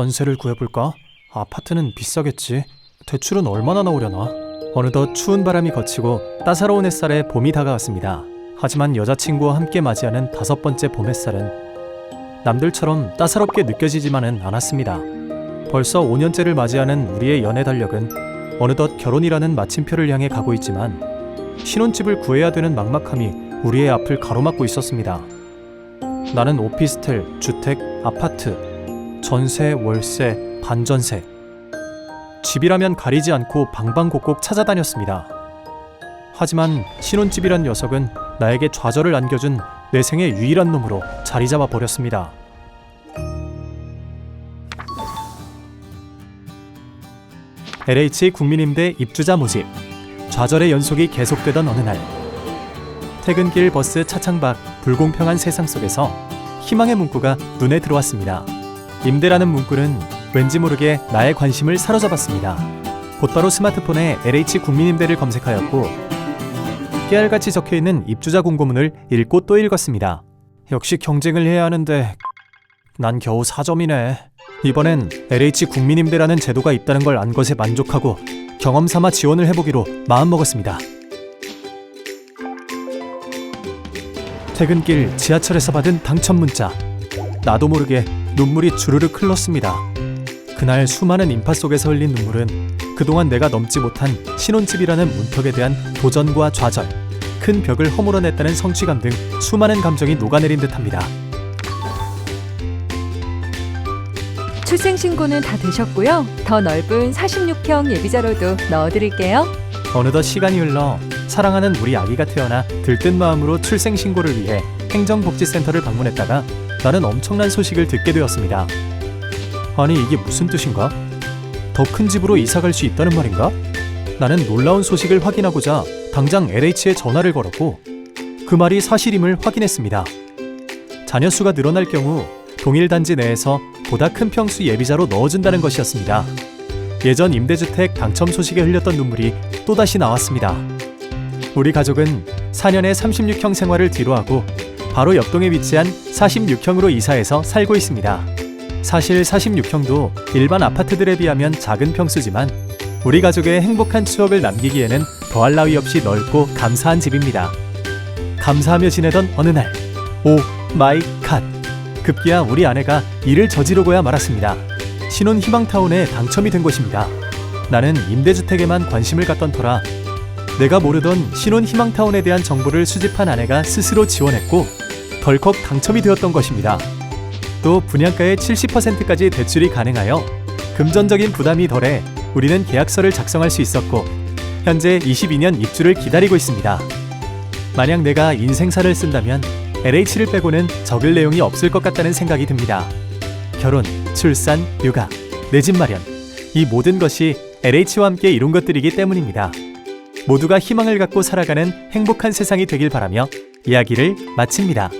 전세를 구해볼까? 아파트는 비싸겠지. 대출은 얼마나 나오려나? 어느덧 추운 바람이 거치고 따사로운 햇살에 봄이 다가왔습니다. 하지만 여자친구와 함께 맞이하는 다섯 번째 봄 햇살은 남들처럼 따사롭게 느껴지지만은 않았습니다. 벌써 5년째를 맞이하는 우리의 연애 달력은 어느덧 결혼이라는 마침표를 향해 가고 있지만 신혼집을 구해야 되는 막막함이 우리의 앞을 가로막고 있었습니다. 나는 오피스텔, 주택, 아파트, 전세, 월세, 반전세. 집이라면 가리지 않고 방방곡곡 찾아다녔습니다. 하지만 신혼집이란 녀석은 나에게 좌절을 안겨준 내 생의 유일한 놈으로 자리 잡아 버렸습니다. LH 국민임대 입주자 모집. 좌절의 연속이 계속되던 어느 날. 퇴근길 버스 차창밖 불공평한 세상 속에서 희망의 문구가 눈에 들어왔습니다. 임대라는 문구는 왠지 모르게 나의 관심을 사로잡았습니다. 곧바로 스마트폰에 LH 국민임대를 검색하였고 깨알같이 적혀 있는 입주자 공고문을 읽고 또 읽었습니다. 역시 경쟁을 해야 하는데 난 겨우 4점이네. 이번엔 LH 국민임대라는 제도가 있다는 걸 안 것에 만족하고 경험 삼아 지원을 해보기로 마음먹었습니다. 퇴근길 지하철에서 받은 당첨 문자. 나도 모르게 눈물이 주르륵 흘렀습니다. 그날 수많은 인파 속에서 흘린 눈물은 그동안 내가 넘지 못한 신혼집이라는 문턱에 대한 도전과 좌절, 큰 벽을 허물어냈다는 성취감 등 수많은 감정이 녹아내린 듯합니다. 출생신고는 다 되셨고요. 더 넓은 46평 예비자로도 넣어드릴게요. 어느덧 시간이 흘러 사랑하는 우리 아기가 태어나 들뜬 마음으로 출생 신고를 위해 행정복지센터를 방문했다가 나는 엄청난 소식을 듣게 되었습니다. 아니 이게 무슨 뜻인가? 더 큰 집으로 이사 갈 수 있다는 말인가? 나는 놀라운 소식을 확인하고자 당장 LH에 전화를 걸었고 그 말이 사실임을 확인했습니다. 자녀 수가 늘어날 경우 동일 단지 내에서 보다 큰 평수 예비자로 넣어준다는 것이었습니다. 예전 임대주택 당첨 소식에 흘렸던 눈물이 또다시 나왔습니다. 우리 가족은 4년의 36형 생활을 뒤로하고 바로 옆동에 위치한 46형으로 이사해서 살고 있습니다. 사실 46형도 일반 아파트들에 비하면 작은 평수지만 우리 가족의 행복한 추억을 남기기에는 더할 나위 없이 넓고 감사한 집입니다. 감사하며 지내던 어느 날, 오 마이 갓! 급기야 우리 아내가 일을 저지르고야 말았습니다. 신혼 희망타운에 당첨이 된 것입니다. 나는 임대주택에만 관심을 갖던 터라 내가 모르던 신혼 희망타운에 대한 정보를 수집한 아내가 스스로 지원했고 덜컥 당첨이 되었던 것입니다. 또 분양가의 70%까지 대출이 가능하여 금전적인 부담이 덜해 우리는 계약서를 작성할 수 있었고 현재 22년 입주를 기다리고 있습니다. 만약 내가 인생사를 쓴다면 LH를 빼고는 적을 내용이 없을 것 같다는 생각이 듭니다. 결혼, 출산, 육아, 내 집 마련 이 모든 것이 LH와 함께 이룬 것들이기 때문입니다. 모두가 희망을 갖고 살아가는 행복한 세상이 되길 바라며 이야기를 마칩니다.